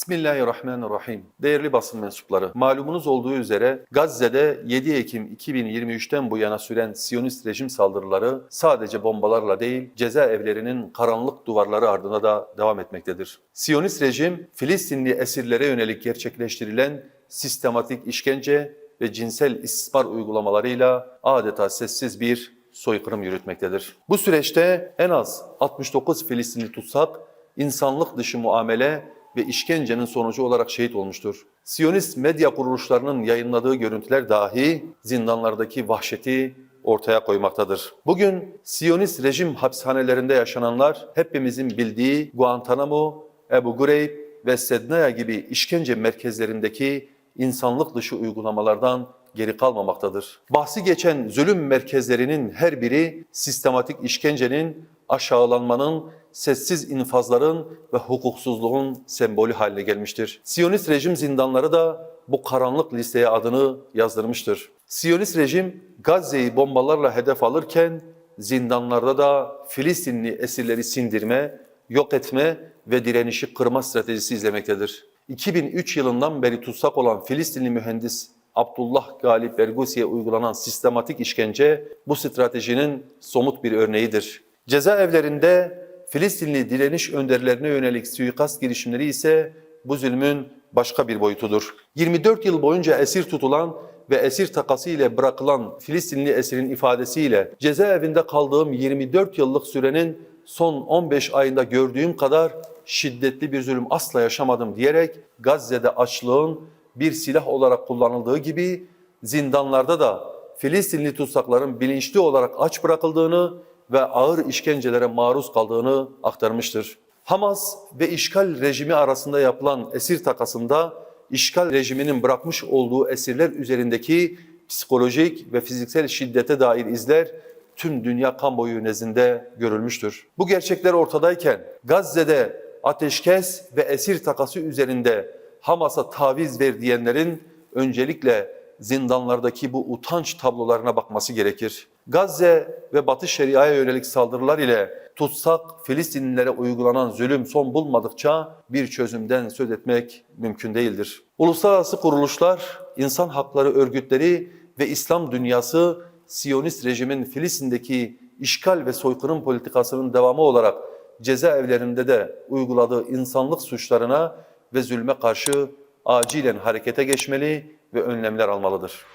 Bismillahirrahmanirrahim. Değerli basın mensupları, malumunuz olduğu üzere Gazze'de 7 Ekim 2023'ten bu yana süren Siyonist rejim saldırıları sadece bombalarla değil, cezaevlerinin karanlık duvarları ardına da devam etmektedir. Siyonist rejim, Filistinli esirlere yönelik gerçekleştirilen sistematik işkence ve cinsel istismar uygulamalarıyla adeta sessiz bir soykırım yürütmektedir. Bu süreçte en az 69 Filistinli tutsak, insanlık dışı muamele ve işkencenin sonucu olarak şehit olmuştur. Siyonist medya kuruluşlarının yayınladığı görüntüler dahi zindanlardaki vahşeti ortaya koymaktadır. Bugün Siyonist rejim hapishanelerinde yaşananlar hepimizin bildiği Guantanamo, Ebu Ghraib ve Sednaya gibi işkence merkezlerindeki insanlık dışı uygulamalardan geri kalmamaktadır. Bahsi geçen zulüm merkezlerinin her biri sistematik işkencenin, aşağılanmanın, sessiz infazların ve hukuksuzluğun sembolü haline gelmiştir. Siyonist rejim zindanları da bu karanlık listeye adını yazdırmıştır. Siyonist rejim Gazze'yi bombalarla hedef alırken zindanlarda da Filistinli esirleri sindirme, yok etme ve direnişi kırma stratejisi izlemektedir. 2003 yılından beri tutsak olan Filistinli mühendis Abdullah Galip Bergusi'ye uygulanan sistematik işkence bu stratejinin somut bir örneğidir. Cezaevlerinde Filistinli direniş önderlerine yönelik suikast girişimleri ise bu zulmün başka bir boyutudur. 24 yıl boyunca esir tutulan ve esir takası ile bırakılan Filistinli esirin ifadesiyle cezaevinde kaldığım 24 yıllık sürenin son 15 ayında gördüğüm kadar şiddetli bir zulüm asla yaşamadım diyerek Gazze'de açlığın bir silah olarak kullanıldığı gibi zindanlarda da Filistinli tutsakların bilinçli olarak aç bırakıldığını ve ağır işkencelere maruz kaldığını aktarmıştır. Hamas ve işgal rejimi arasında yapılan esir takasında işgal rejiminin bırakmış olduğu esirler üzerindeki psikolojik ve fiziksel şiddete dair izler tüm dünya kamuoyu nezdinde görülmüştür. Bu gerçekler ortadayken Gazze'de ateşkes ve esir takası üzerinde Hamas'a taviz ver diyenlerin öncelikle zindanlardaki bu utanç tablolarına bakması gerekir. Gazze ve Batı Şeria'ya yönelik saldırılar ile tutsak Filistinlilere uygulanan zulüm son bulmadıkça bir çözümden söz etmek mümkün değildir. Uluslararası kuruluşlar, insan hakları örgütleri ve İslam dünyası Siyonist rejimin Filistin'deki işgal ve soykırım politikasının devamı olarak cezaevlerinde de uyguladığı insanlık suçlarına ve zulme karşı acilen harekete geçmeli ve önlemler almalıdır.